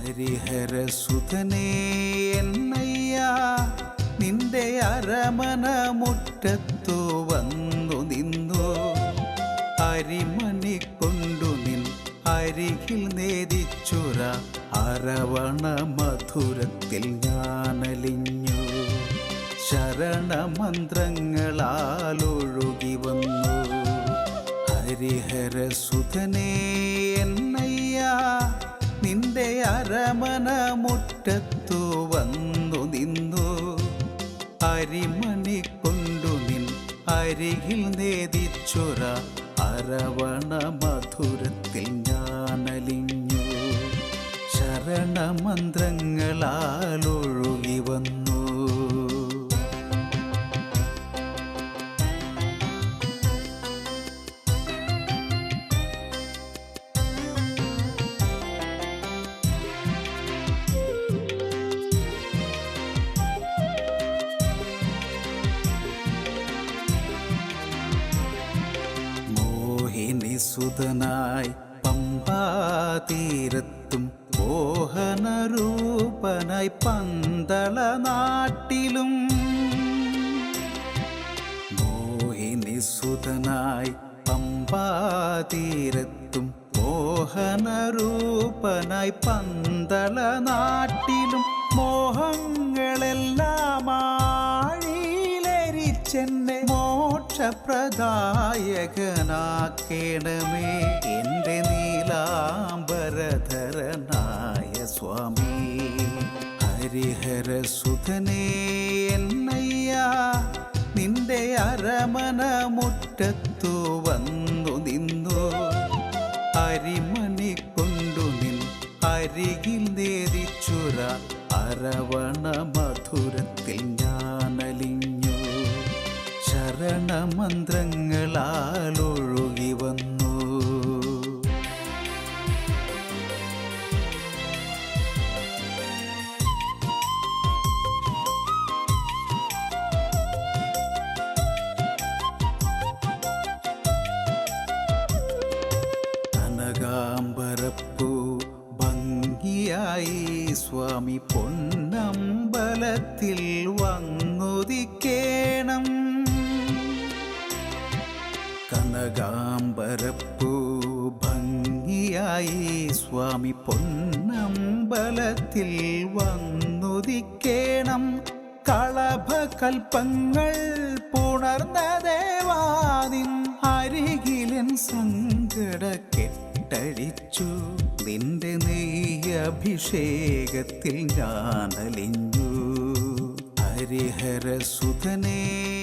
ഹരിഹരസുതനേ എന്നയ്യ നിന്റെ അരമന മുറ്റത്തു വന്നു നിന്നു. അരിമണി കൊണ്ടു നിൻ അരികിൽ നേദിച്ചുര അരവണ മധുരത്തിൽ ഞാനലിഞ്ഞു. ശരണമന്ത്രങ്ങളാലൊഴുകി വന്നു. ഹരിഹര ഹരിഹരസുതനേ അരമന മുറ്റത്തു വന്നു നിന്നു. അരിമണി കൊണ്ടു നിൻ അരികിൽ നേതിച്ചുറ അരവണ മധുരത്തിൽ ഞാനലിഞ്ഞു. ശരണമന്ത്രങ്ങളാലൊഴുകി സുതനായി പമ്പാതീരത്തും മോഹനരൂപനായി പന്തള നാട്ടിലും മോഹിനി സുതനായി പമ്പാതീരത്തും മോഹനരൂപനായി പന്തള നാട്ടിലും മോഹങ്ങളെല്ലാം ആഴിയിലരിച്ചെന്നെ മോക്ഷപ്രദായകനാക്കേണമേ. എന്റെ നീലാംബരധരനായ സ്വാമി. ഹരിഹരസുധനേ എന്നയ്യ. നിന്റെ അരമന മുറ്റത്തു വന്നു നിന്നു. അരിമണി കൊണ്ടു നിൻ അരികിൽ നേരിച്ചുര അരവണ മധുരത്തിൽ ഞാനലിഞ്ഞു ശരണമന്ത്രങ്ങളാലൊഴുകി വന്നു. കനകാംബരപ്പൂ സ്വാമി പൊന്നമ്പലത്തിൽ വന്നുദിക്കേണം. കനകാംബരപ്പൂ ഭംഗിയായി സ്വാമി പൊന്നമ്പലത്തിൽ വന്നുദിക്കേണം. കളഭകൽപ്പങ്ങൾ പുണർന്ന ദേവാദിൻ അരികിലൻ സങ്കട കെട്ടഴിച്ചു. നിന്റെ നെയ്യ അഭിഷേകത്തിൽ ഞാനലിഞ്ഞു. ഹരിഹരസുധനേ